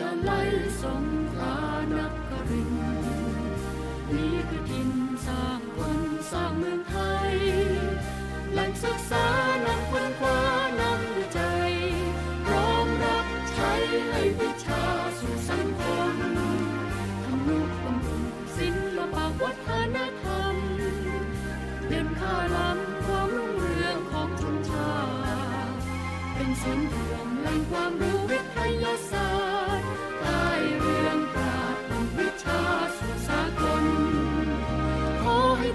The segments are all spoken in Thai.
ยาลัยสงขลานครินนี่คือถิ่นสร้างคนสร้างเมืองไทยแหล่งศึกษานำค้นคว้านำวิจัยพร้อมรับใช้ให้วิชาสู่สังคมทำนุบำรุงศิลปะวัฒนธรรมเด่นค่าล้ำความรุ่งเรืองของชนชาติเป็นศูนย์รวมแหล่งความรู้วิทยาศาสตร์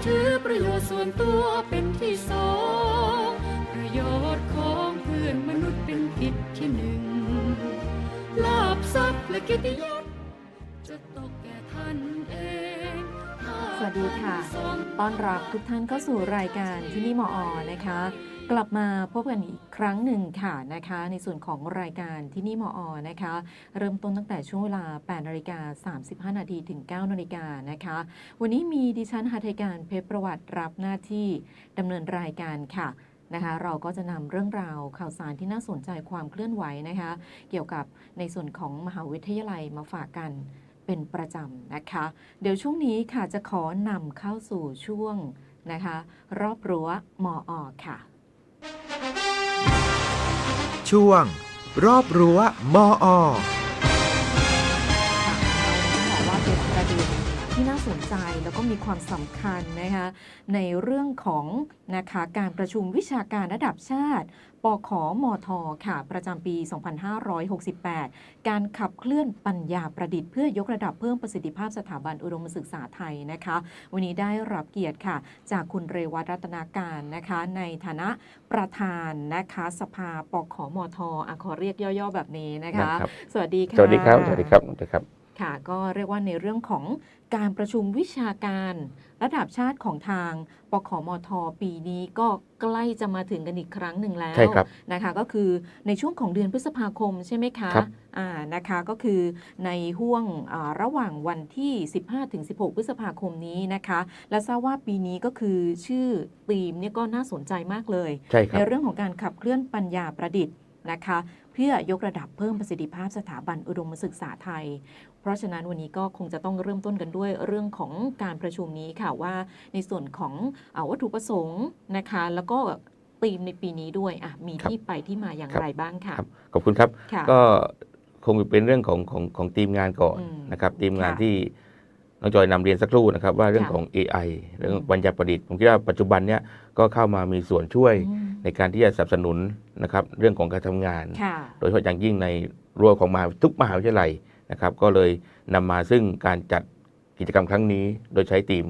ถือประโยชน์ส่วนตัวเป็นที่สอง ประโยชน์ของเพื่อนมนุษย์เป็นกิจที่หนึ่ง ลาบทรัพย์และเกิตยศจะตกแก่ท่านเองถ้าสวัสดีค่ะท่านทรงต้อนรับทุกท่านเข้าสู่รายการที่นี่มออนะคะ กลับมาพบกันอีกครั้งหนึ่งค่ะนะคะ ในส่วนของรายการที่นี่มออนะคะ เริ่มต้นตั้งแต่ช่วงเวลา8นาฬิกา35 นาทีถึง 9 นาฬิกานะคะ วันนี้มีดิฉันหาไทยการเพชรประวัติรับหน้าที่ดำเนินรายการค่ะนะคะเราก็จะนำเรื่องราวข่าวสารที่น่าสนใจความเคลื่อนไหวนะคะ เกี่ยวกับในส่วนของมหาวิทยาลัยมาฝากกันเป็นประจำนะคะ เดี๋ยวช่วงนี้ค่ะจะขอนำเข้าสู่ช่วงนะคะ รอบรั้วมออค่ะ ช่วง รอบรั้วมออ ที่น่าสนใจแล้วก็มีความสำคัญนะคะในเรื่องของนะคะการประชุมวิชาการระดับชาติปขมทค่ะ ประจำปี 2568 การขับเคลื่อนปัญญาประดิษฐ์เพื่อยกระดับเพิ่มประสิทธิภาพสถาบันอุดมศึกษาไทยนะคะ วันนี้ได้รับเกียรติค่ะ จากคุณเรวัตรัตนาการนะคะ ในฐานะประธานนะคะสภาปขมทอะขอเรียกย่อๆแบบนี้นะคะนะครับสวัสดีค่ะ สวัสดีครับ สวัสดีครับสวัสดี ครับค่ะก็เรียกว่าในเรื่องของการประชุมวิชาการ ระดับชาติของทางปขมท ปีนี้ก็ใกล้จะมาถึงกันอีกครั้งหนึ่งแล้วใช่ครับนะคะก็คือในช่วงของเดือนพฤษภาคมใช่ไหมคะครับอ่านะคะก็คือในห่วงอ่าระหว่างวันที่ 15-16 พฤษภาคมนี้นะคะ และทราบว่าปีนี้ก็คือชื่อธีมเนี่ยก็น่าสนใจมากเลยใช่ครัในบเรื่องของการขับเคลื่อนปัญญาประดิษฐ์นะคะเพื่อยกระดับเพิ่มประสิทธิภาพสถาบันอุดมศึกษาไทย เพราะฉะนั้นวันนี้ก็คงจะต้องเริ่มต้นกันด้วยเรื่องของการประชุมนี้ค่ะว่าในส่วนของอาวัตถุประสงค์นะคะ แล้วก็ธีมในปีนี้ด้วยอะมีครับที่ไปที่มาอย่างครับไรบ้างค่ะครับขอบคุณครับค่ะก็คงเป็นเรื่องของของของทีมงานก่อนอืมนะครับทีมงานค่ะที่น้องจอยนำเรียนสักครู่นะครับ ว่าเรื่องค่ะของ AI เรื่องอืมปัญญาประดิษฐ์ผมคิดว่าปัจจุบันเนี้ยก็เข้ามามีส่วนช่วยอืมในการที่จะสนับสนุนนะครับ เรื่องของการทำงานค่ะโดยเฉพาะอย่างยิ่งในรั้วของมหาทุกมหาวิทยาลัย นะครับก็เลยนำมาซึ่งการจัดกิจกรรมครั้งนี้ โดยใช้ทีม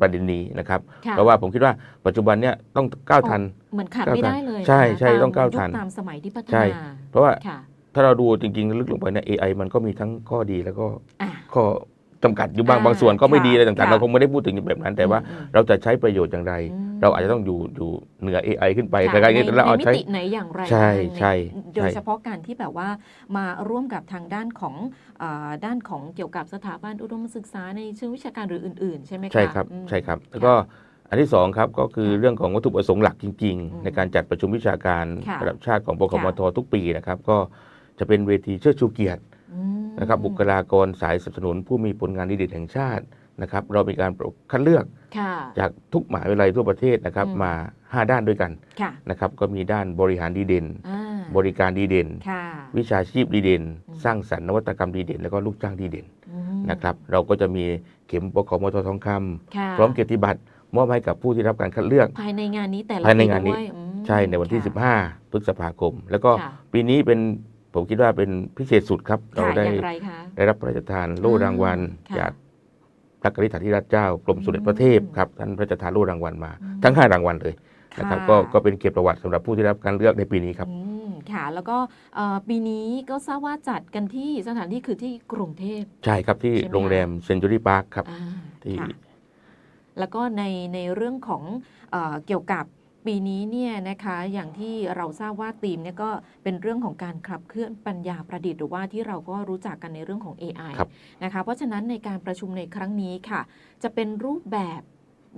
ประเด็นนี้นะครับ ค่ะเพราะว่าผมคิดว่าปัจจุบันเนี้ยต้องก้าวทัน เหมือนขาดไม่ได้เลยใช่นะคะใช่ตมต้องก้าวทัน ยุคตามสมัยที่พัฒใช่ นาเพราะว่าค่ะถ้าเราดูจริงๆ ลึกลงไปเนี่ย AI มันก็มีทั้งข้อดีแล้วก็อะข้อ จำกัดอยู่บางอ่าบางส่วนก็ไม่ค่ะดีอะไรต่างค่ะๆเราคงไม่ได้พูดถึงแบบนั้น แต่ว่าอืมเราจะใช้ประโยชน์อย่างไร อืม เราอาจจะต้องอยู่อยู่เหนือ AI ขึ้นไปค่ะแต่การนี้ในเราเอาในมิใช้ติไหนอย่างไรใช่บ้างใช่โดยใช่ เฉพาะการที่แบบว่ามาร่วมกับทางด้านของอาด้านของเกี่ยวกับสถาบันอุดมศึกษาในเชิงวิชาการหรืออื่น ๆ ใช่ไหมคะใช่ครับอืม ใช่ครับแล้วก็อันที่สองครับก็คือค่ะเรื่องของวัตถุประสงค์หลักจริง อืมๆ ในการจัดประชุมวิชาการค่ะระดับชาติของปกมค่ะททุกปีนะครับ ก็จะเป็นเวทีเชิดชูเกียรติอืม นะครับบุคลากรสายสนับสนุน ผู้มีผลงานดีเด่นแห่งชาตินะครับเรามีการคัดเลือกค่ะจากทุกมหาวิทยาลัยทั่วประเทศนะครับอืมมา 5 ด้านด้วยกันค่ะนะครับก็มีด้านบริหารดีเด่นอ่าบริการดีเด่นค่ะวิชาชีพดีเด่นอืมสร้างสรรค์นวัตกรรมดีเด่น แล้วก็ลูกจ้างดีเด่นอืมนะครับเราก็จะมีเข็มปกมททองคำค่ะพร้อมเกียรติบัตรมอบให้กับผู้ที่รับการคัดเลือกภายในงานนี้แต่ละภายในงานนี้ปีด้วยอืมใช่ในวันที่ค่ะ15 พฤษภาคม แล้วก็ค่ะปีนี้เป็น ผมคิดว่าเป็นพิเศษสุดครับ เราค่ะได้อย่างไรคะได้รับพระราชทานโล่รางวัลค่ะจากพระกนิษฐาธิราชเจ้ากรมสมเด็จพระเทพอืมครับท่านพระราชทานโล่รางวัลมาอืมทั้ง5รางวัลเลยนะครับค่ะก็ก็เป็นเกียรติประวัติสำหรับผู้ที่รับการเลือกในปีนี้ครับอืมค่ะแล้วก็เอ่อปีนี้ก็ทราบว่าจัดกันที่สถานที่คือที่กรุงเทพใช่ครับที่ใช่ไหมโรงแรมเซนจูรี่พาร์คครับอ่าที่ค่ะแล้วก็ในในเรื่องของเออเกี่ยวกับ ปีนี้เนี่ยนะคะอย่างที่เราทราบว่าธีมเนี่ยก็เป็นเรื่องของการขับเคลื่อนปัญญาประดิษฐ์หรือว่าที่เราก็รู้จักกันในเรื่องของ AI ครับนะคะเพราะฉะนั้นในการประชุมในครั้งนี้ค่ะ จะเป็นรูปแบบ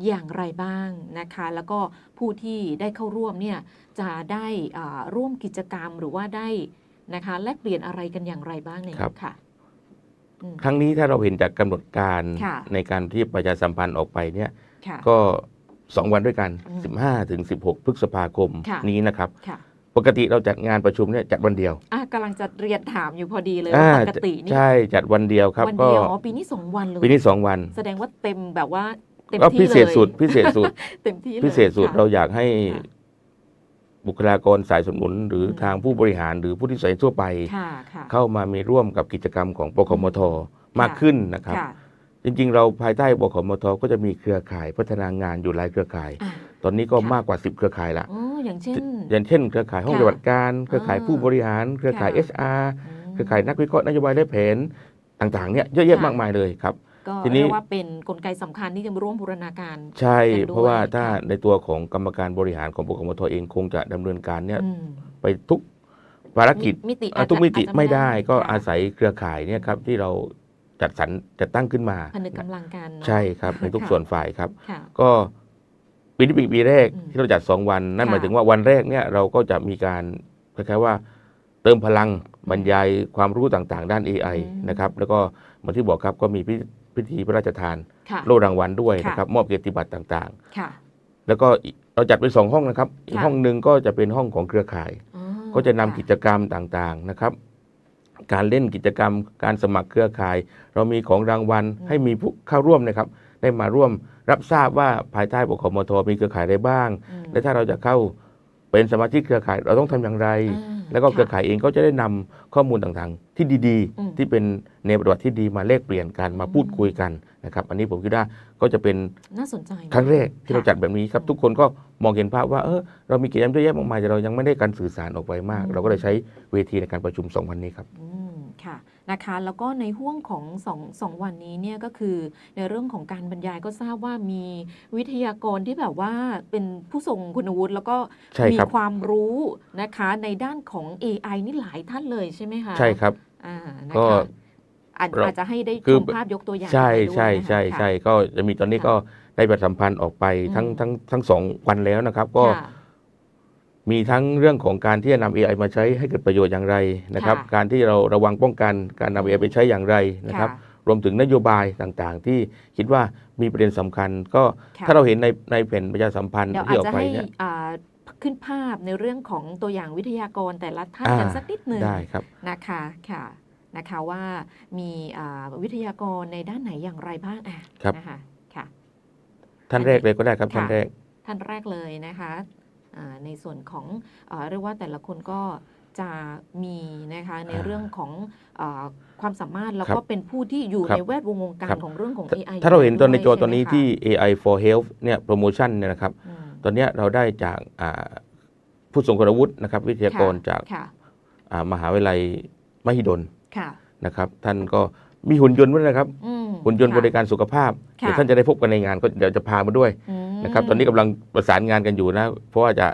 อย่างไรบ้างนะคะ แล้วก็ผู้ที่ได้เข้าร่วมเนี่ยจะได้อ่าร่วมกิจกรรมหรือว่าได้นะคะแลกเปลี่ยนอะไรกันอย่างไรบ้างในครับค่ะอืมครั้งนี้ถ้าเราเห็นจากกำหนดการค่ะในการที่ประชาสัมพันธ์ออกไปเนี่ยค่ะก็2วันด้วยกันอืม15 ถึง 16 พฤษภาคมค่ะ นี้นะครับ ค่ะปกติเราจัดงานประชุมเนี่ยจัดวันเดียวอะกำลังจะเรียนถามอยู่พอดีเลยอ่าว่าปกตินี่ใช่จัดวันเดียวครับ วันก็เดียวอ๋อปีนี้สองวันเลย ปีนี้2วันแสดงว่าเต็มแบบว่าเต็มก็ที่พิเศษลยสุดพิเศษสุด เต็มที่เลยพิเศษสุดค่ะ เราอยากให้ค่ะบุคลากรสายสนับสนุน หรืออม ทางผู้บริหารหรือผู้ที่ใส่ทั่วไป ค่ะค่ะ เข้ามามีร่วมกับกิจกรรมของปคมทมากขึ้นนะครับ ค่ะ จริง ๆ เราภายใต้บขมทก็จะมีเครือข่ายพัฒนางานอยู่หลายเครือข่าย อะตอนนี้ก็ค่ะมากกว่า 10 เครือข่ายละอ๋ออย่างเช่น อย่างเช่น เครือข่ายห้องค่ะปฏิบัติการ เครือข่ายอ่าผู้บริหาร เครือข่าย ค่ะ HR มเครือข่ายนักวิเคราะห์นโยบายและแผนต่างๆเนี่ยเยอะแยะค่ะ มากมายเลยครับ ก็ทีนี้ เรียกว่าเป็นกลไกสำคัญที่จะร่วมบูรณาการ ใช่ กันด้วยเพราะว่าถ้าค่ะ ในตัวของกรรมการบริหารของบกมทเองคงจะดำเนินการเนี่ยอืมไปทุกภารกิจมิติอะทุกมิติอาจจะไม่ได้ก็ค่ะอาศัยเครือข่ายเนี่ยครับที่เรา จัดสรรจัดตั้งขึ้นมาผนึกกำลังกันเนอะใช่ครับในทุกค่ะส่วนฝ่ายครับค่ะก็ปีนี้เป็นปีแรกอืมที่เราจัด2วัน นั่นค่ะหมายถึงว่าวันแรกเนี่ยเราก็จะมีการคล้ายๆว่าเติมพลังบรรยายความรู้ต่างๆ ด้าน AI อืมนะครับแล้วก็เหมือนที่บอกครับก็มีพิพิธีพระราชทานค่ะโล่รางวัลด้วยค่ะนะครับมอบเกียรติบัตรต่างค่ะๆแล้วก็อีกเราจัดเป็นสองห้องนะครับ อีกค่ะห้องหนึ่งก็จะเป็นห้องของเครือข่ายอ๋อก็จะนำค่กิจกรรมต่างๆนะครับ การเล่นกิจกรรม การสมัครเครือข่าย เรามีของรางวัลอืมให้มีผู้เข้าร่วมนะครับ ได้มาร่วมรับทราบว่าภายใต้บกมทมีเครือข่ายใดบ้างอืมและถ้าเราจะเข้า เป็นสมาชิกเครือข่ายเราต้องทำอย่างไรอ่าแล้วก็เครือค่ะข่ายเองก็จะได้นำข้อมูลต่างๆ ที่ดีอืมๆที่เป็นในประวัติที่ดีมาแลกเปลี่ยนกันมาพูดคุยกันนะครับ อันนี้ผมคิดว่าก็จะเป็นน่าสนใจนะครั้งแรกที่เราค่ะจัดแบบนี้ครับ ทุกคนก็มองเห็นภาพว่าเออเรามีกิจกรรมเยอะแยะมากมายแต่เรายังไม่ได้การสื่อสารออกไปมากอืมเราก็เลยใช้เวทีในการประชุมสองวันนี้ครับอืมค่ะ นะคะ แล้วก็ในห่วงของสองสองวันนี้เนี่ยก็คือในเรื่องของการบรรยายก็ทราบว่ามีวิทยากรที่แบบว่าเป็นผู้ทรงคุณวุฒิแล้วก็ใช่มีครับความรู้นะคะในด้านของ AI นี่หลายท่านเลยใช่ไหมคะใช่ครับอ่านะก็คะอาจเราอาจจะให้ได้คืชอมภาพยกตัวอย่างใช่ไปด้วยใช่นะคะใช่ใช่ค่ะก็จะมีตอนนี้ค่ะก็ได้ประชาสัมพันธ์ออกไปทั้งอืมทั้งทั้งทั้งสองวันแล้วนะครับ ก็ค่ะ มีทั้งเรื่องของการที่จะนำ AI มาใช้ให้เกิดประโยชน์อย่างไรนะครับ ค่ะ การที่เราระวังป้องกันการนำอืม AI ไปใช้อย่างไรนะครับ รวมถึงนโยบายต่างๆ ที่คิดว่ามีประเด็นสำคัญ ก็ค่ะ ถ้าเราเห็นในในแผ่นประชาสัมพันธ์เดี๋ยวอาที่จออกจะไปให้เนี่ยอ่าขึ้นภาพในเรื่องของตัวอย่างวิทยากรแต่ละท่านอ่ากันสักนิดหนึ่งได้ครับ นะคะค่ะนะคะว่ามีอ่าวิทยากรในด้านไหนอย่างไรบ้างอะครับ นะคะค่ะ ท่านแรกเลยก็ได้ครับค่ะ ท่านแรก ท่านแรกเลยนะคะอ่า ในส่วนของอาเรียกว่าแต่ละคนก็จะมีนะคะในอ่าเรื่องของอาความสามารถแล้วครับก็เป็นผู้ที่อยู่ครับในแวดวงวงกาครัรบของเรื่องของถ้า AI ถ้าเราเห็นตอนในจอด้วยตอนนี้ใช่ไหมคะที่ AI for Health เนี่ยโปรโมชั่นเนี่ยนะครับอืมตอนเนี้ยเราได้จากอ่าผู้ทรงคุณวุฒินะครับ วิทยากรจากค่ะอ่ามหาวิทยาลัยมหิดลค่ะนะครับ ท่านก็มีหุ่นยนต์ด้วยนะครับอืมหุ่นยนต์ค่ะบริการสุขภาพค่ะเดี๋ยวท่านจะได้พบกันในงานก็เดี๋ยวจะพามาด้วยอืม นะครับ ตอนนี้กำลังประสานงานกันอยู่นะ เพราะว่าจะ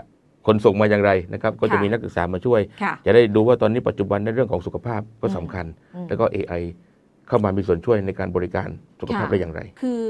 ขนส่งมาอย่างไรนะครับ ก็จะค่ะมีนักศึกษามาช่วยค่ะจะได้ดูว่าตอนนี้ปัจจุบันในเรื่องของสุขภาพก็สำคัญอืมแล้วก็ AI เข้ามามีส่วนช่วยในการบริการสุขภาพค่ะได้อย่างไร คือ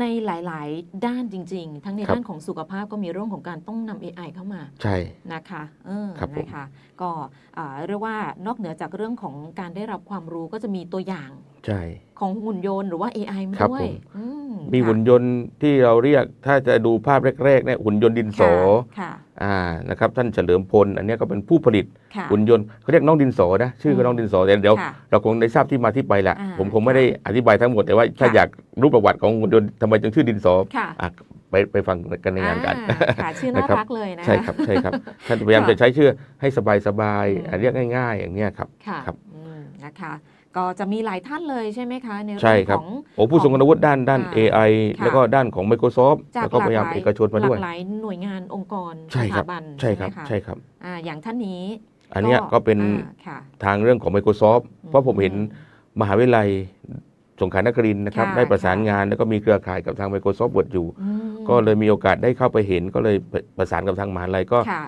ในหลาย ๆ ด้านจริง ๆ ทั้งในครับด้านของสุขภาพก็มีเรื่องของการต้องนำ AI เข้ามา ใช่ นะคะเออครับผมนะคะ ก็อ่าเรียกว่านอกเหนือจากเรื่องของการได้รับความรู้ก็จะมีตัวอย่าง ใช่ ของหุ่นยนต์หรือว่า AI มาครับด้วย ผม อืมีค่ะหุ่นยนต์ที่เราเรียกถ้าจะดูภาพแรกๆเนี่ยหุ่นยนต์ดินสอค่ะอ่านะครับท่านเฉลิมพลอันเนี้ยก็เป็นผู้ผลิตค่ะ หุ่นยนต์เขาเรียกน้องดินสอนะชื่อก็อืมน้องดินสอแต่เดี๋ยว ค่ะเราคงได้ทราบที่มาที่ไปแหละอ่าผมคงไม่ได้อธิบายทั้งหมดแต่ว่าถ้าค่ะ อยากรู้ประวัติของหุ่นยนต์ทำไมจึงชื่อดินสอค่ะอะไปไปฟังกันในงานกัน อ่าค่ะชื่อน่านะครับ รักเลยนะ ใช่ครับใช่ครับท่านพยายามค่ะจะใช้ชื่อให้สบายสบายๆอืม อะเรียกง่าย ๆ อย่างเนี้ยครับ ค่ะครับ อืมนะคะ ก็จะมีหลายท่านเลยใช่ไหมคะในใช่เรื่องครับ ของ โอ้ผู้ทรงคุณวุฒิด้านด้านอ่า AI ค่ะ แล้วก็ด้านของ Microsoft จากแล้วก็หลากพยายามหลายเอกชนมาด้วยหลากหลายหน่วยงานองค์กรใช่สครับ ถาบันใช่ครับ ไหมะใช่ครับ อ่าอย่างท่านนี้อันเนี้ยก็เป็นอ่าค่ะ ทางเรื่องของ Microsoft เพราะผมเห็นมหาวิทยาลัยสงขลานครินทร์นะครับ ค่ะได้ประสานค่ะ งานแล้วก็มีเครือข่ายกับทาง Microsoft Word อยู่ อืมก็เลยมีโอกาสได้เข้าไปเห็นก็เลยประสานกับทางมหาลัยก็ ค่ะ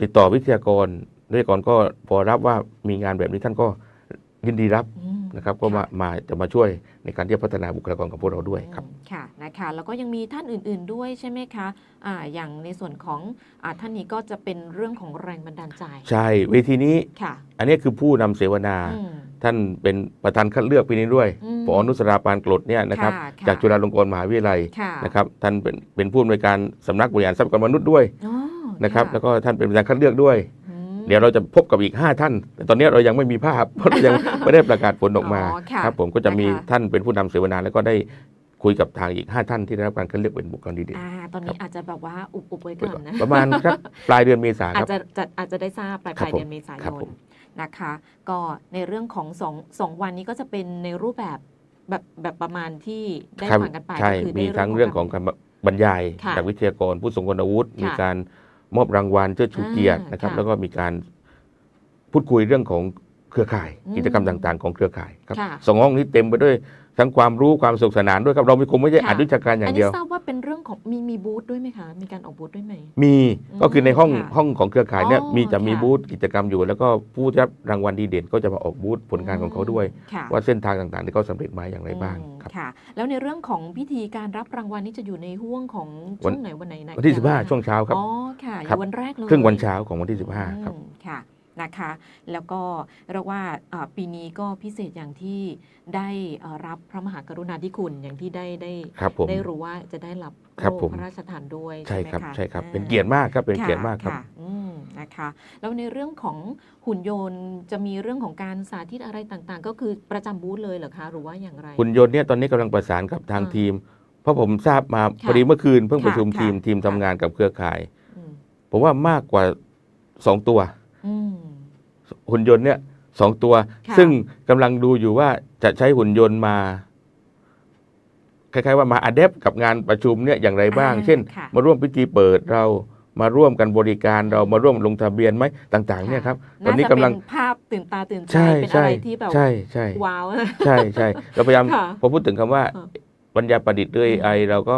ติดต่อวิทยากรวิทยากรก็พอรับว่ามีงานแบบนี้ท่านก็ ยินดีรับอืม นะครับก็มามาจะมาช่วยในการที่จะพัฒนาบุคลากรของพวกเราด้วยครับ อืมค่ะนะคะแล้วก็ยังมีท่านอื่น ๆด้วยใช่ไหมคะอ่าอย่างในส่วนของอาท่านนี้ก็จะเป็นเรื่องของแรงบันดาลใจใช่เวทีนี้ค่ะอันนี้คือผู้นำเสวนา อืม ท่านเป็นประธานคัดเลือกปีนี้ด้วยอืมปอนุสราปานกรดเนี่ยนะครับค่ะค่ะจากจุฬาลงกรณ์มหาวิทยาลัยค่ะนะครับท่านเป็นเป็นผู้อำนวยการสำนักบริหารทรัพยากรมนุษย์ด้วยอ๋อนะครับะแล้วก็ท่านเป็นประธานคัดเลือกด้วยอืม เดี๋ยวเราจะพบกับอีก 5 ท่านแต่ตอนนี้เรายังไม่มีภาพเพราะเรายังไม่ได้ประกาศผลออกมาอ๋อค่ะครับผมก็จะมีนะคะท่านเป็นผู้นำเสวนาแล้วก็ได้คุยกับทางอีก 5 ท่านที่ได้รับการคัดเลือกเป็นบุคคลดีเด่นอ่าตอนนี้อาจจะแบบว่าอุบอุบไว้ก่อนนะ ประมาณสักปลายเดือนเมษาอาคจรับจะจะอาจจะได้ทราบปลายครับปลายผมเดือนเมษายครับนผมนะคะ ก็ในเรื่องของสองสองวันนี้ก็จะเป็นในรูปแบบแบบแบบประมาณที่ได้ครับฟังกันไปใช่ก็คือมีได้ทั้งเรื่องของการบรรยายค่ะจากวิทยากรผู้ทรงคุณวุฒิค่ะมีการ มอบรางวัลเชิดชูเกียรติอ่านนะครับค่ะแล้วก็มีการพูดคุยเรื่องของเครือข่ายอืมกิจกรรมต่าง ๆ ของเครือข่ายครับค่ะสองห้องนี้เต็มไปด้วย ทั้งความรู้ความสนุกสนานด้วยครับเราไม่คงไม่ใช่ค่ะอ่านวิชาการอย่างอันเดีนี้ยวทราบว่าเป็นเรื่องของมีมีบูธด้วยไหมคะมีการออกบูธด้วยไหมมีอืมก็คือในห้องค่ะห้องของเครือข่ายเนี่ยอ๋อมีจะมีค่ะบูธกิจกรรมอยู่ แล้วก็ผู้ที่รับรางวัลดีเด่นก็จะมาออกบูธผลงานของเขาด้วยค่ะว่าเส้นทางต่างๆ ที่เขาสำเร็จมาอย่างไรบ้างอืมครับค่ะ แล้วในเรื่องของพิธีการรับรางวัลนี่จะอยู่ในห่วงของวัช่นวงไหนวันไหนไหนวันที่อย่งไร15 ช่วงเช้าครับอ๋อค่ะอครับยู่วันแรกเลยครึ่งวันเช้าของวันที่ 15ครับอืมค่ะ นะคะ แล้วก็เรียกว่าอ่าปีนี้ก็พิเศษอย่างที่ได้เอ่อรับพระมหากรุณาธิคุณอย่างที่ได้ได้ครับผมได้รู้ว่าจะได้รับครับโล่ผมพระราชทานด้วยใช่ไหมครับคะใช่ครับอ่าเป็นเกียรติมากครับเป็นเกียรติมากครับะอืมนะคะแล้วในเรื่องของหุ่นยนต์จะมีเรื่องของการสาธิตอะไรต่างๆ ก็คือประจำบูธเลยเหรอคะหรือว่าอย่างไรหุ่นยนต์เนี่ยตอนนี้กำลังประสานกับทางอ่าทีม เพราะผมทราบมาค่ะพอดีเมื่อคืนเพิ่งค่ะประชุมทีมค่ะทีมทำงานกับเครือข่ายอืมผมว่ามากกว่า2ตัวอืม หุ่นยนต์เนี่ยสองตัว ค่ะ ซึ่งกำลังดูอยู่ว่าจะใช้หุ่นยนต์มา คล้ายๆว่ามาอัดแอปกับงานประชุมเนี่ยอย่างไรบ้าง อ่าเช่น ค่ะ มาร่วมพิธีเปิดเรามาร่วมกันบริการเรามาร่วมลงทะเบียนไหมต่าง ๆ เนี่ยครับ ตอนนี้าจะกำลังเป็นภาพตื่นตาตื่นใจใช่เป็นอะใช่ไรที่แบบใช่ใช่ ว้าว ใช่ใช่เราพยายามค่ะพอพูดถึงคำว่าเออปัญญาประดิษฐ์ด้วยอืม AI เราก็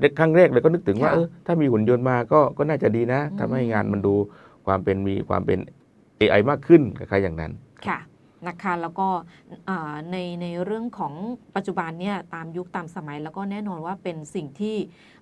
เด็กครั้งแรกเลยก็นึกถึงว่าค่ะเออถ้ามีหุ่นยนต์มาก็ก็น่าจะดีนะอืม ทำให้งานมันดูความเป็นมีความเป็น AI มากขึ้นคล้ายๆอย่างนั้น ค่ะนะคะแล้วก็ในในเรื่องของปัจจุบันเนี่ยตามยุคตามสมัย แล้วก็แน่นอนว่าเป็นสิ่งที่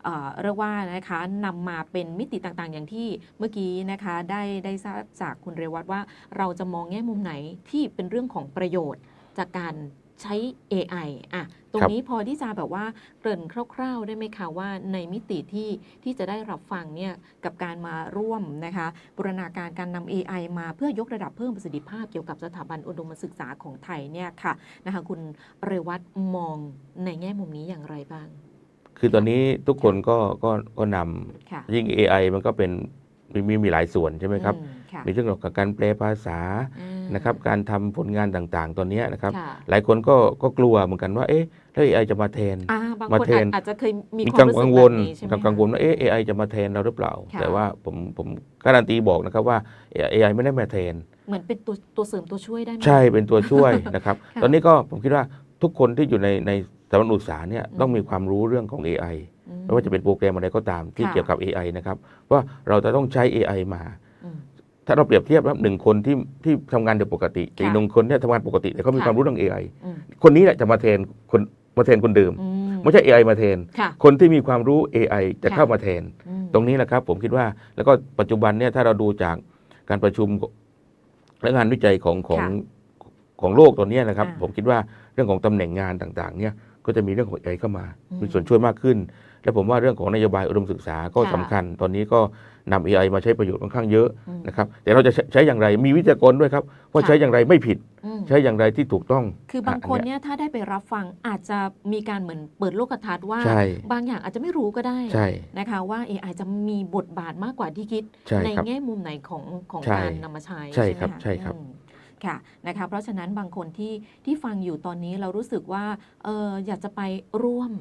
เอ่อเรียกว่านะคะนำมาเป็นมิติต่างๆ อย่างที่เมื่อกี้นะคะได้ได้ทราบจากคุณเรวัตว่าเราจะมองแง่มุมไหนที่เป็นเรื่องของประโยชน์จากการ ใช้ AI อะตรงครับนี้พอที่จะแบบว่าเกริ่นคร่าวๆได้ไหมคะว่าในมิติที่ที่จะได้รับฟังเนี่ยกับการมาร่วมนะคะบูรณาการการนำ AI มาเพื่อยกระดับเพิ่มประสิทธิภาพเกี่ยวกับสถาบันอุดมศึกษาของไทยเนี่ยค่ะนะคะคุณเรวัตมองในแง่มุมนี้อย่างไรบ้าง คือตอนนี้ทุกคนก็ก็ก็นำค่ะยิ่ง AI มันก็เป็นมีมีมีหลายส่วนใช่ไหมครับอืมค่ะมีเรื่องของการแปลภาษาอืม นะครับการทำผลงานต่างๆ ตอนเนี้ยนะครับค่ะหลายคนก็ก็กลัวเหมือนกันว่า เอ๊ะแล้ว AI จะมาแทนอ่าบางมาคนแทอาจนอาจจะเคยมีมีความรู้สึกักงแบวลบนี้ใช่ไหมกังวลคะว่าเอ๊ะ AI จะมาแทนเราหรือเปล่าค่ะแต่ว่าผมผมการันตีบอกนะครับว่า AI ไม่ได้มาแทน เหมือนเป็นตัวตัวเสริมตัวช่วยได้ไหมใช่เป็นตัวช่วยนะครับค่ะตอนนี้ก็ผมคิดว่าทุกคนที่อยู่ในในสถาบันอุตสาหเนี่ยอืมต้องมีความรู้เรื่องของ AI อืไม่ว่าจะเป็นโปรแกรมอะไรก็ตามที่ค่ะเกี่ยวกับ AI นะครับว่าเราจะต้องใช้ AI มาอืม ถ้าเราเปรียบเทียบครับหนึ่งคนที่ที่ทำงานโดยปกติอีกค่ะหนึ่งคนเนี่ยทำงานปกติแต่เขามีค่ะความรู้เรื่อง AI อืมคนนี้แหละจะมาแทนคนมาแทนคนเดิมอืมไม่ใช่ AI มาแทนค่ะคนที่มีความรู้ AI จะค่ะเข้ามาแทนอืมตรงนี้แหละครับผมคิดว่าแล้วก็ปัจจุบันเนี่ยถ้าเราดูจากการประชุมและงานวิจัยของของค่ะของโลกตัวเนี้ยนะครับอ่าผมคิดว่าเรื่องของตำแหน่งงานต่างๆเนี่ยก็จะมีเรื่องของ AI เข้ามาอืมมีส่วนช่วยมากขึ้น และผมว่าเรื่องของนโยบายอุดมศึกษาก็ค่ะสำคัญ ตอนนี้ก็นำ AI มาใช้ประโยชน์ค่อนข้างเยอะอืมนะครับแต่เราจะใช้ใช้อย่างไรมีวิทยากรด้วยครับ ว่าค่ะใช้อย่างไรไม่ผิดอืมใช้อย่างไรที่ถูกต้อง คือบางคนอัเยเนี่ยถ้าได้ไปรับฟังอาจจะมีการเหมือนเปิดโลกทัศน์ว่าใช่บางอย่างอาจจะไม่รู้ก็ได้ใช่นะคะว่า AI จะมีบทบาทมากกว่าที่คิดใช่ในครับแง่มุมไหนของของใช่การนำมาใช้ใช่ครับไหมะใช่ครับอืมค่ะนะคะเพราะฉะนั้นบางคนที่ที่ฟังอยู่ตอนนี้เรารู้สึกว่าเอออยากจะไปร่วม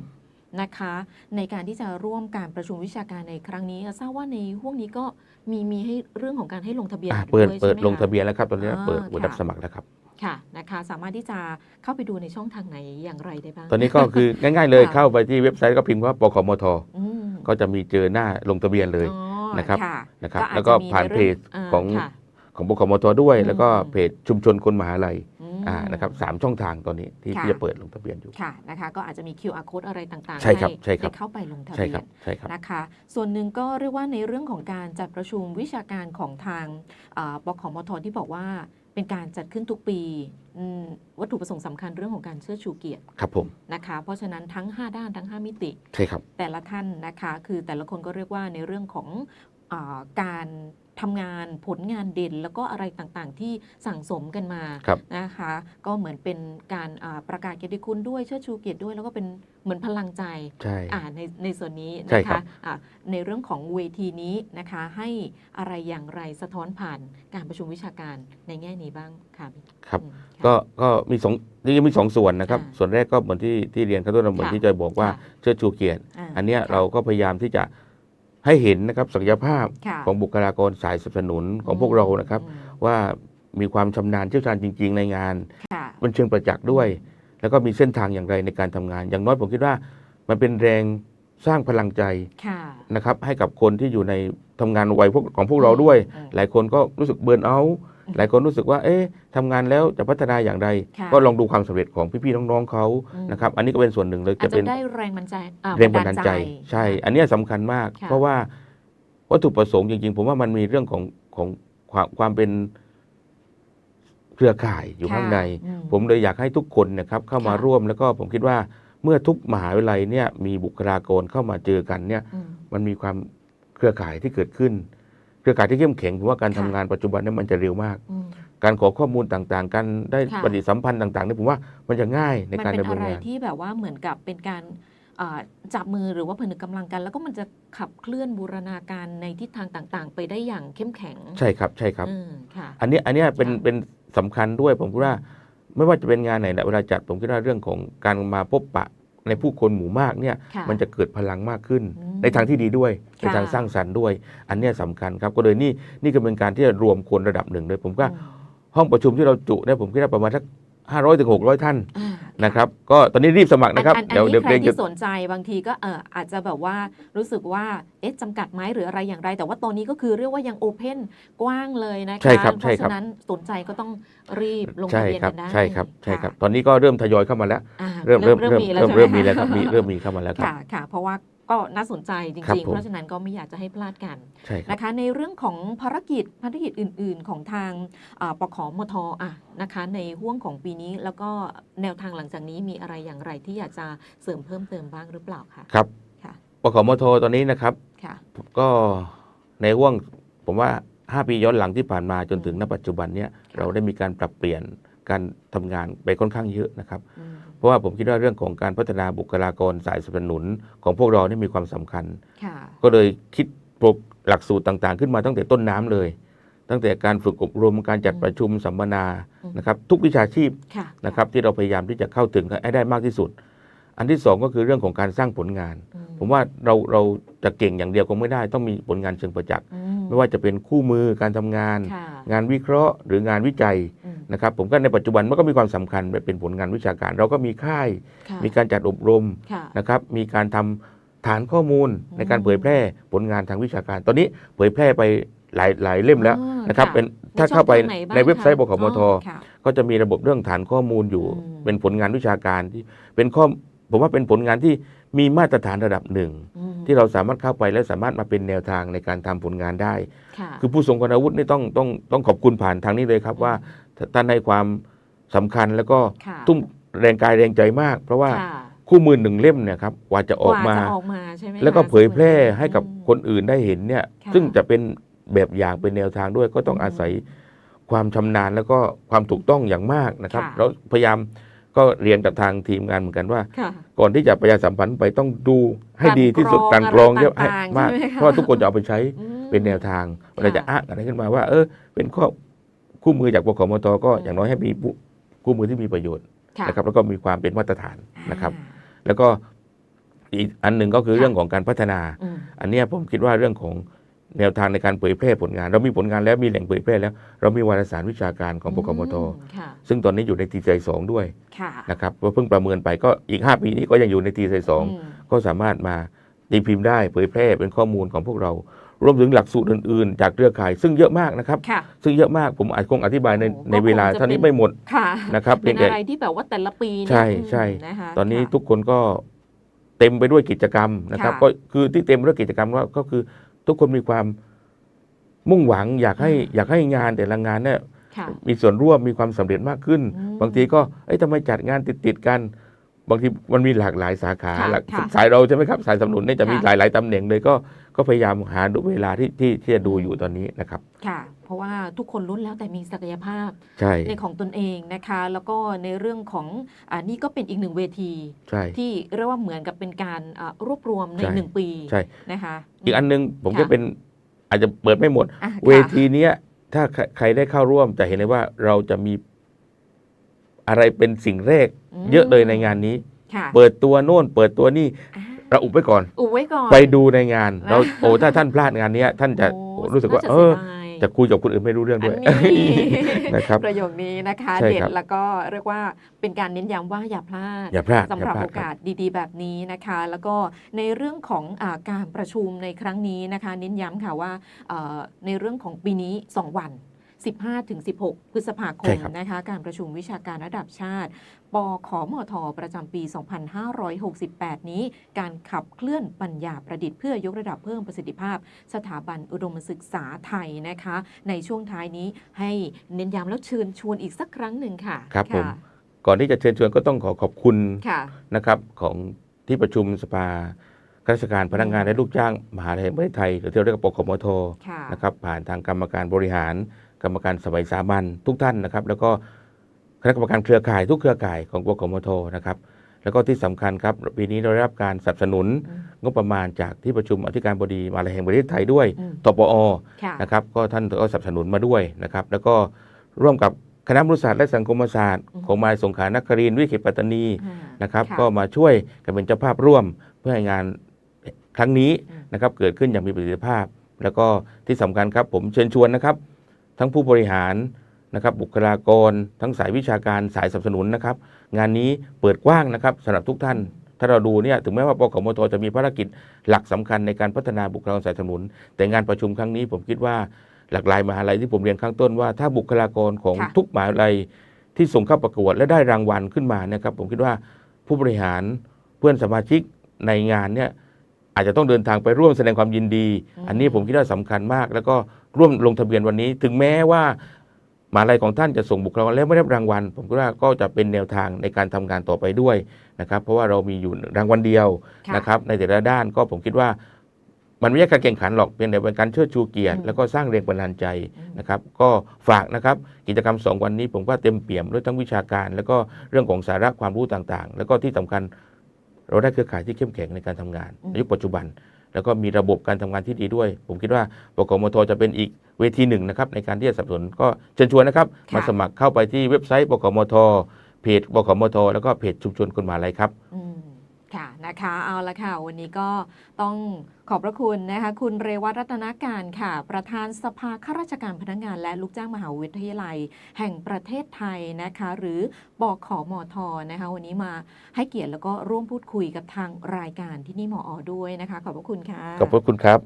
นะคะ ในการที่จะร่วมการประชุมวิชาการในครั้งนี้ทราบว่าในห่วงนี้ก็มีมีให้เรื่องของการให้ลงทะเบียนอะด้เปิดวยเปิดใช่ไหมลงคทะเบียนแล้วครับตอนนี้อ่าเปิดเปิดค่ะรับสมัครแล้วครับค่ะนะคะสามารถที่จะเข้าไปดูในช่องทางไหนอย่างไรได้บ้าง ตอนนี้ก็คือง่าย ๆ เลยค่ะเข้าไปที่เว็บไซต์ก็พิมพ์ว่าปคมทอืมก็จะมีเจอหน้าลงทะเบียนเลยอ๋อนะครับค่ะนะครับอาจแล้วก็จะมีผ่านในเพรื่จของค่ะ ของบกมทด้วยอืมแล้วก็เพจชุมชนคนมหาลัยอืมอ่านะครับสามช่องทางตอนนี้ที่ค่ะที่จะเปิดลงทะเบียนอยู่ค่ะนะคะก็อาจจะมี QR code อะไรต่างๆใช่ครับใช่ครับห้เข้าไปลงทะใช่เบีคยรับนใช่ครับนะคะส่วนหนึ่งก็เรียกว่าในเรื่องของการจัดประชุมวิชาการของทางอ่าบกมทที่บอกว่าเป็นการจัดขึ้นทุกปีอืมวัตถุประสงค์สำคัญเรื่องของการเชิดชูเกียรติครับผมนะคะเพราะฉะนั้นทั้ง 5 ด้านทั้ง 5 มิติใช่ครับแต่ละท่านนะคะคือแต่ละคนก็เรียกว่าในเรื่องของอาการ ทำงานผลงานเด่น แล้วก็อะไรต่างๆ ที่สั่งสมกันมาครับนะคะ ก็เหมือนเป็นการอ่าประกาศเกียรติคุณด้วยเชิดชูเกียรติด้วย แล้วก็เป็นเหมือนพลังใจใช่อ่าในในส่วนนี้ใช่นะครัคะบอ่าในเรื่องของเวทีนี้นะคะ ให้อะไรอย่างไรสะท้อนผ่านการประชุมวิชาการในแง่นี้บ้างค่ะครับอืมค่ะก็ก็มีสองจริงๆมีสองส่วนนะครับค่ะส่วนแรกก็เหมือนที่ที่เรียนครับต้นเหมือนค่ะที่จะบอกว่าค่ะเชิดชูเกียรติาอันเนี้ยค่ะเราก็พยายามที่จะ ให้เห็นนะครับศักยภาพค่ะของบุคลากรสายสนับสนุนของพวกเรานะครับอืมว่ามีความชำนาญเชี่ยวชาญจริง ๆ ในงานค่ะเป็นเชิงประจักษ์ด้วย แล้วก็มีเส้นทางอย่างไรในการทำงาน อย่างน้อยผมคิดว่ามันเป็นแรงสร้างพลังใจค่ะนะครับให้กับคนที่อยู่ในทำงานวัยพวกของพวกเราด้วยอืมหลายคนก็รู้สึกเบิร์นเอาท์ หลายคนรู้สึกว่า เอ๊ะทำงานแล้วจะพัฒนาอย่างไร ค่ะก็ลองดูความสำเร็จของพี่ๆน้องๆเขาอืม นะครับ อันนี้ก็เป็นส่วนหนึ่งเลยอาจจะจะเป็นได้แรงบันดาลใจอ่าแรงบันดาลใจ ใช่ค่ะอันเนี้ยสำคัญมาก ค่ะ เพราะว่าวัตถุประสงค์จริงๆ ผมว่ามันมีเรื่องของของความความเป็นเครือข่ายอยู่ค่ะข้างใน อืผมเลยอยากให้ทุกคนนะครับเข้ามาค่ะ ร่วมแล้วก็ผมคิดว่าเมื่อทุกมหาวิทยาลัยเนี่ยมีบุคลากรเข้ามาเจอกันเนี่ย อืม มันมีความเครือข่ายที่เกิดขึ้น เครือข่ายที่เข้มแข็งผมว่าการค่ะ ทำงานปัจจุบันเนี่ยมันจะเร็วมาก อืม การขอข้อมูลต่างๆ การได้ค่ะ ปฏิสัมพันธ์ต่างๆเนี่ยผมว่ามันจะง่ายในมันการเป็นดำเนิอะนไรงาน ที่แบบว่าเหมือนกับเป็นการอ่าจับมือหรือว่าผนึกกำลังกัน แล้วก็มันจะขับเคลื่อนบูรณาการในทิศทางต่างๆ ไปได้อย่างเข้มแข็งใช่ครับใช่ครับ อืมค่ะ อันเนี้ยอันเนี้ยเป็นค่ะ เป็นสำคัญด้วยผมคิดว่า ไม่ว่าจะเป็นงานไหนนะเวลาจัดผมคิดว่าเรื่องของการมาพบปะ ในผู้คนหมู่มากเนี่ยค่ะมันจะเกิดพลังมากขึ้นอืมในทางที่ดีด้วยในค่ะทางสร้างสรรค์ด้วย อันเนี้ยสำคัญครับก็เลยนี่นี่ก็เป็นการที่จะรวมคนระดับหนึ่งเลยผมก็อืมห้องประชุมที่เราจุเนี่ยผมคิดว่าประมาณสัก ห้าร้อยถึงหกร้อยท่านอ่านะครับ ก็ตอนนี้รีบสมัครนะครับ อันอันเดี๋ยวนี้เดี๋ยวใคเกรรงจะ ที่สนใจบางทีก็เอออาจจะแบบว่ารู้สึกว่าเอ๊ะจำกัดไหมหรืออะไรอย่างไร แต่ว่าตอนนี้ก็คือเรียกว่ายังโอเพนกว้างเลยนะคะใช่ครับเพใช่ราะครับ ฉะนั้นสนใจก็ต้องรีบลงใช่ทะเบียนครักันได้ใช่ครับใช่ครับะตอนนี้ก็เริ่มทยอยเข้ามาแล้ว อ่าเริ่มเริ่มเริ่เริ่มมมีแล้วเริ่มใช่ไหเริ่มมีแล้วครับมีเริ่มมีเข้ามาแล้วครับ ค่ะค่ะ เพราะว่าก็น่าสนใจจครับริงๆผมเพราะฉะนั้นก็ไม่อยากจะให้พลาดกันใช่ครับนะคะ ในเรื่องของภารกิจภารกิจอื่น ๆ ของทางอ่าปขมทอะนะคะ ในห่วงของปีนี้แล้วก็แนวทางหลังจากนี้มีอะไรอย่างไรที่อยากจะเสริมเพิ่มเติมบ้างหรือเปล่าคะครับค่ะปขมทตอนนี้นะครับค่ะก็ในห่วงผมว่า 5 ปีย้อนหลังที่ผ่านมาจนถึงอืมณปัจจุบันเนี้ยเราได้มีการปรับเปลี่ยนการทำงานไปค่อนข้างเยอะนะครับอืม เพราะว่าผมคิดว่าเรื่องของการพัฒนาบุคลากรสายสนับสนุนของพวกเรานี่มีความสำคัญค่ะก็เลยคิดโปรหลักสูตรต่างๆ ขึ้นมาตั้งแต่ต้นน้ำเลย ตั้งแต่การฝึกอบรมการจัดอืมประชุมสัมมนาอืมนะครับทุกวิชาชีพค่ะนะครับที่เราพยายามที่จะเข้าถึงให้ได้มากที่สุด อันที่สองก็คือเรื่องของการสร้างผลงานอืผมว่าเราเราจะเก่งอย่างเดียวคงไม่ได้ต้องมีผลงานเชิงประจักษ์อืไม่ว่าจะเป็นคู่มือการทำงานค่ะงานวิเคราะห์ หรืองานวิจัยอืมนะครับผมก็ในปัจจุบันมันก็มีความสำคัญเป็นผลงานวิชาการ เราก็มีค่ายค่ะมีการจัดอบรมค่ะนะครับมีการทำฐานข้อมูลอืมในการเผยแพร่ผลงานทางวิชาการ ตอนนี้เผยแพร่ไปหลายหลายเล่มแล้วอ๋อนะครับค่ะเป็นถ้าเข้าไปช่องทงหบ้างในเว็บไซต์บคะกมทอ๋อค่ะก็จะมีระบบเรื่องฐานข้อมูลอยู่อืมเป็นผลงานวิชาการที่เป็นข้อ ผมว่าเป็นผลงานที่มีมาตรฐานระดับหนึ่งอืมที่เราสามารถเข้าไปและสามารถมาเป็นแนวทางในการทำผลงานได้ค่ะคือผู้ทรงคุณวุฒินี่ต้องต้องต้องขอบคุณผ่านทางนี้เลยครับว่าท่านให้ความสำคัญแล้วก็ค่ะทุ่มแรงกายแรงใจมาก เพราะว่าค่ะคู่มือหนึ่งเล่มเนี่ยครับกว่าจะออกมาว่จะออกมาใช่ไหมแล้วก็คะเผยแพร่ให้กับอืมคนอื่นได้เห็นเนี่ยค่ะซึ่งจะเป็นแบบอย่างเป็นแนวทางด้วยก็ต้องอืมอาศัยความชำนาญแล้วก็ความถูกต้องอย่างมากนะครับค่ะเราพยายาม ก็เรียนกับทางทีมงานเหมือนกันว่าค่ะก่อนที่จะประชาสัมพันธ์ไปต้องดูให้ดีที่สุดกาการรกกรรอองงอะไรเยอะให้ต่างๆมากใช่ไหมคะเพราะว่าทุกคนจะเอาไปใช้อืมเป็นแนวทางเวลาจะอ้างอะไรขึ้นมาว่า เออ เป็นข้อคู่มือจากปกมตก็อืมอย่างน้อยให้มีผู้คู่มือที่มีประโยชน์ค่ะนะครับ แล้วก็มีความเป็นมาตรฐานนะครับอ่าแล้วก็อีกอันหนึ่งก็คือค่ะเรื่องของการพัฒนาอืมอันเนี้ยผมคิดว่าเรื่องของ แนวทางในการเผยแพร่ผลงาน เรามีผลงานแล้วมีแหล่งเผยแพร่แล้ว เรามีวารสารวิชาการของปกมทอืค่ะซึ่งตอนนี้อยู่ในทีใจสองด้วยค่ะนะครับว่าเพิ่งประเมินไปก็อีก 5 ปีนี้ก็ยังอยู่ในทีใจสองมก็สามารถมาตีพิมพ์ได้เผยแพร่เป็นข้อมูลของพวกเรารวมถึงหลักสูตรอื่นๆ จากเครือข่าย ซึ่งเยอะมากนะครับค่ะซึ่งเยอะมากผมอาจคงอธิบายในโอ้ในเวลาก็คงจะเท่านี้เป็นไม่หมดค่ะนะครับเป็นพียงอะแต่ไรที่แบบว่าแต่ละปีเนี่ยใช่ใช่อืมนะคะตอนนี้ค่ะทุกคนก็เต็มไปด้วยกิจกรรมนะครับค่ะก็คือที่เต็มไปด้วยกิจกรรมก็ก็คือ ทุกคนมีความมุ่งหวัง อยากให้อยากให้งานแต่ละงานเนี่ยค่ะมีส่วนร่วมมีความสำเร็จมากขึ้นอืมบางทีก็เอ้ยทำไมจัดงานติดติดๆกัน บางทีมันมีหลากหลายสาขาค่ะหลากค่ะสายเราใช่ไหมครับ สายสนับสนุนเนี่ยจะมีค่ะหลายหลายๆตำแหน่งเลยก็ก็พยายามหาดูเวลาที่ที่ที่จะดูอยู่ตอนนี้นะครับค่ะเพ ราะว่าทุกคนล้วนแล้วแต่มีศักยภาพใช่ในของตนเองนะคะ แล้วก็ในเรื่องของอ่านี่ก็เป็นอีกหนึ่งเวที ใช่ ที่เรียกว่าเหมือนกับเป็นการอ่ารวบรวมในใช่หนึ่งปีใช่ นะคะอีกอันนึงผมค่ะก็เป็นอาจจะเปิดไม่หมด อะเวค่ะทีเนี้ยถ้าใครใครได้เข้าร่วมจะเห็นเลยว่าเราจะมีอะไรเป็นสิ่งแรก มเยอะเลยในงานนี้ ค่ะเปิดตัวโน่น เปิดตัวนี่อ่าเราอุบไว้ก่อน อุบไว้ก่อน ไปดูในงาน เราอะโอ้ถ้าท่านพลาดงานเนี้ยท่านจะโอ้โอ้รู้สึกว่า น่จะเออสียดาย จะคุยกับคนอื่นไม่รู้เรื่องด้วยอันนี้นะครับประโยคนี้นะคะใช่เด็ดครับแล้วก็เรียกว่าเป็นการเน้นย้ำว่าอย่าพลาดอย่าพลาดสำหรับอย่าพลาดโอกาสดีๆ แบบนี้นะคะ แล้วก็ในเรื่องของอาการประชุมในครั้งนี้นะคะ เน้นย้ำค่ะว่าเอ่อในเรื่องของปีนี้ 2 วัน 15-16 พฤษภาคใช่มครับนะคะการประชุมวิชาการระดับชาติปขมทประจำปี 2568 นี้ การขับเคลื่อนปัญญาประดิษฐ์เพื่อยกระดับเพิ่มประสิทธิภาพ สถาบันอุดมศึกษาไทยนะคะ ในช่วงท้ายนี้ให้เน้นย้ำแล้วเชิญชวนอีกสักครั้งหนึ่งค่ะ ครับผมะก่อนที่จะเชิญชวนก็ต้องขอขอบคุณค่ะนะครับของที่ประชุมสภาข้าราชการพนักงานและลูกจ้างมหาวิทยาลัยแห่งประเทศไทยหรือที่เราเรียกว่าปกมทค่ะนะครับผ่านทางกรรมการบริหาร กรรมการสมัยสามัญทุกท่านนะครับ แล้วก็คณะกรรมการเครือข่ายทุกเครือข่ายของปกมทนะครับ แล้วก็ที่สำคัญครับปีนี้เราได้รับการสนับสนุนอืมงบประมาณจากที่ประชุมอธิการบดีมหาวิทยาลัยแห่งประเทศไทยด้วยอืมตปอค่ะนะครับก็ท่านก็สนับสนุนมาด้วยนะครับ แล้วก็ร่วมกับคณะมนุษยศาสตร์และสังคมศาสตร์อืมของมหายสงขลานครินทร์วิเขตปัตตานีอ่านะครับค่ะก็มาช่วยกันเป็นเจ้าภาพร่วมเพื่อให้งานครั้งนี้อืมนะครับเกิดขึ้นอย่างมีประสิทธิภาพ แล้วก็ที่สำคัญครับผมเชิญชวนนะครับ ทั้งผู้บริหารนะครับบุคลากร ทั้งสายวิชาการสายสนับสนุนนะครับ งานนี้เปิดกว้างนะครับสำหรับทุกท่าน ถ้าเราดูเนี่ยถึงแม้ว่าปกมทจะมีภารกิจหลักสำคัญในการพัฒนาบุคลากรสายสนับสนุน แต่งานประชุมครั้งนี้ผมคิดว่าหลากหลายมหาลัยที่ผมเรียนข้างต้นว่า ถ้าบุคลากรของค่ะทุกมหาลัยที่ส่งเข้าประกวดและได้รางวัลขึ้นมานะครับผมคิดว่าผู้บริหารเพื่อนสมาชิกในงานเนี่ยอาจจะต้องเดินทางไปร่วมแสดงความยินดีอืมอันนี้ผมคิดว่าสำคัญมาก แล้วก็ ร่วมลงทะเบียนวันนี้ ถึงแม้ว่ามหาลัยของท่านจะส่งบุคลากรแล้วไม่ได้รับรางวัล ผมคิดว่าก็จะเป็นแนวทางในการทำงานต่อไปด้วยนะครับ เพราะว่าเรามีอยู่รางวัลเดียวค่ะนะครับ ในแต่ละด้านก็ผมคิดว่ามันไม่ใช่การแข่งขันหรอกเพียงแต่เป็นการเชิดชูเกียรติอืมแล้วก็สร้างแรงบันดาลใจอืมนะครับ ก็ฝากนะครับกิจกรรม 2 วันนี้ผมว่าเต็มเปี่ยมด้วยทั้งวิชาการ แล้วก็เรื่องของสาระความรู้ต่างๆ แล้วก็ที่สำคัญเราได้เครือข่ายที่เข้มแข็งในการทำงานอืมในยุคปัจจุบัน แล้วก็มีระบบการทำงานที่ดีด้วย ผมคิดว่าปกมทจะเป็นอีกเวทีหนึ่งนะครับในการที่จะสนับสนุนก็เชิญชวนนะครับค่ะมาสมัครเข้าไปที่เว็บไซต์ปกมทเพจปกมทแล้วก็เพจชุมชนคนมหาลัยครับอืม ค่ะนะคะเอาละค่ะ วันนี้ก็ต้องขอบพระคุณนะคะ คุณเรวัตรัตนาการค่ะ ประธานสภาข้าราชการพนักงาน และลูกจ้างมหาวิทยาลัย แห่งประเทศไทยนะคะ หรือปอขอมอทนะคะ วันนี้มาให้เกียรติแล้วก็ร่วมพูดคุยกับทางรายการที่นี่หมออด้วยนะคะ ขอบพระคุณค่ะขอบพระคุณครับ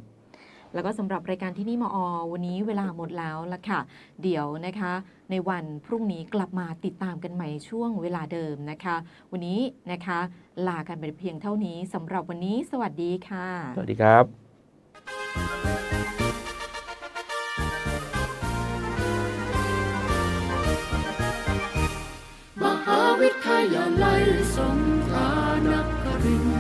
แล้วก็สำหรับรายการที่นี่มอวันนี้เวลาหมดแล้วละค่ะ เดี๋ยวนะคะ ในวันพรุ่งนี้กลับมาติดตามกันใหม่ช่วงเวลาเดิมนะคะ วันนี้นะคะ ลากันไปเพียงเท่านี้สำหรับวันนี้ สวัสดีค่ะ สวัสดีครับ มหาวิทยาลัยสงขลานครินทร์